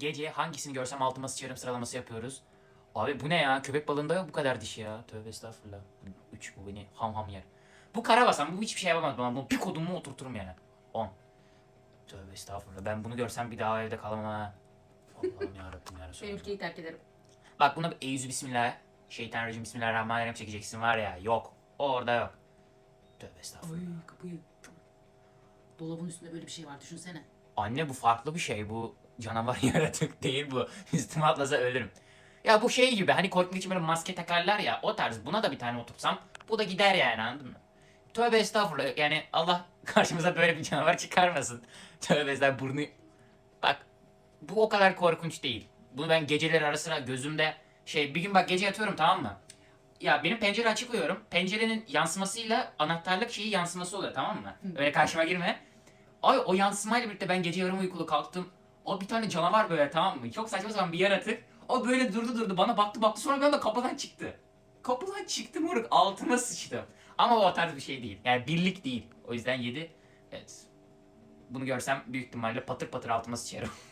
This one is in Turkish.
Gece hangisini görsem altıma sıçarım sıralaması yapıyoruz. Abi bu ne ya? Köpek balığında yok bu kadar dişi ya. Tövbe estağfurullah. 3 bu beni ham ham yer. Bu karabasan bu hiçbir şey yapamaz bana. Bunu bir kodumu oturturum yani. 10. Tövbe estağfurullah. Ben bunu görsem bir daha evde kalamam ha. Allah'ım yarabbim ya Resulallah. ülkeyi terk ederim. Bak buna bir eyyüzü bismillah. Şeytanirracim bismillahirrahmanirrahim çekeceksin var ya. Yok. O orada yok. Tövbe estağfurullah. Ay kapıyı. Dolabın üstünde böyle bir şey var düşünsene. Anne bu farklı bir şey. Bu canavar yaratık değil bu. Üstüme atlasa ölürüm. Ya bu şey gibi hani korkmak için böyle maske takarlar ya o tarz. Buna da bir tane otursam bu da gider yani anladın mı? Tövbe estağfurullah. Yani Allah karşımıza böyle bir canavar çıkarmasın. Tövbe estağfurullah burnu... Bak bu o kadar korkunç değil. Bunu ben geceleri ara sıra gözümde şey bir gün bak gece yatıyorum tamam mı? Ya benim pencere açık uyuyorum. Pencerenin yansımasıyla anahtarlık şeyi yansıması oluyor tamam mı? Öyle karşıma girme. Ay o yansımayla birlikte ben gece yarım uykulu kalktım. O bir tane canavar böyle tamam mı? Çok saçma sapan bir yaratık. O böyle durdu durdu bana baktı baktı sonra ben de kapıdan çıktı. Kapıdan çıktı moruk altıma sıçtım. Ama o tarz bir şey değil. Yani birlik değil. O yüzden 7. Evet. Bunu görsem büyük ihtimalle patır patır altıma sıçarım.